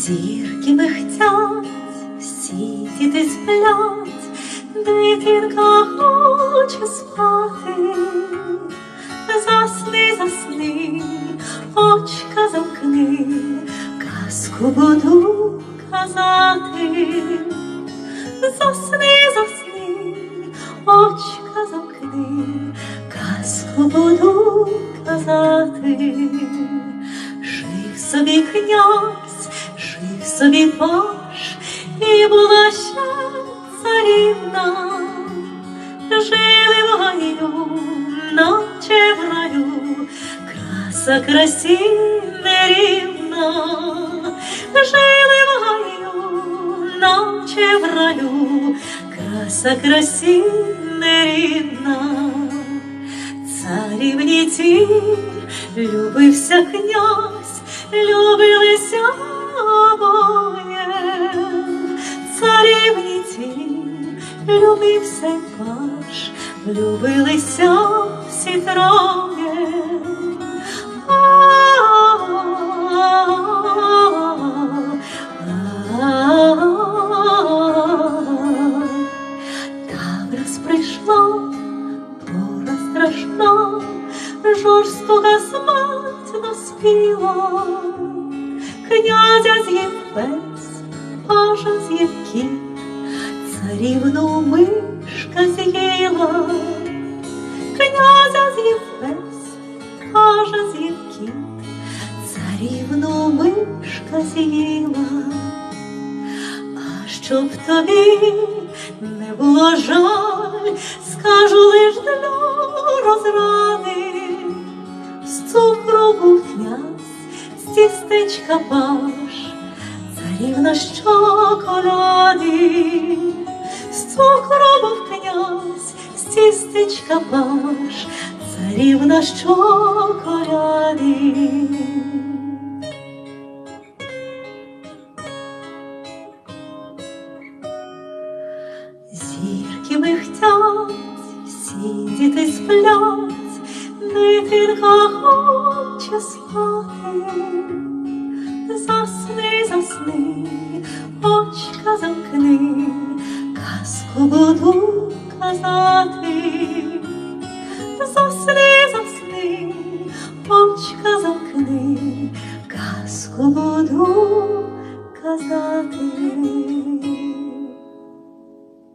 Зірки михтять, всі діти сплять, дитинка хоче спати. Засни, засни, очка замкни, казку буду казати. Засни, засни, очка замкни, казку буду казати. Жив собі князь, жив собі паш, і була ще царівна. Жили в гаю, наче в раю, краса красі нерівна. Жили в гаю, наче в раю, краса красі нерівна. Царівні ті любився князь, любилися обоє. Царівні ті любився паш, любилися всі троє. Та враз прийшла пора страшна, жорстока смерть наспіла. Князя з'їв пес, пажа з'їв кіт, царівну мишка з'їла. Князя з'їв пес, пажа з'їв кіт, царівну мишка з'їла. А щоб тобі не було жаль, скажу лиш для розради. Тістечка паш, царівна щоколади. З цукру був князь, з тістечка паш, царівна щоколади. Зірки михтять, всі діти сплять, дитинка хоче спати. Замкни, казку буду казати. Засни, засни, очка замкни, казку буду казати.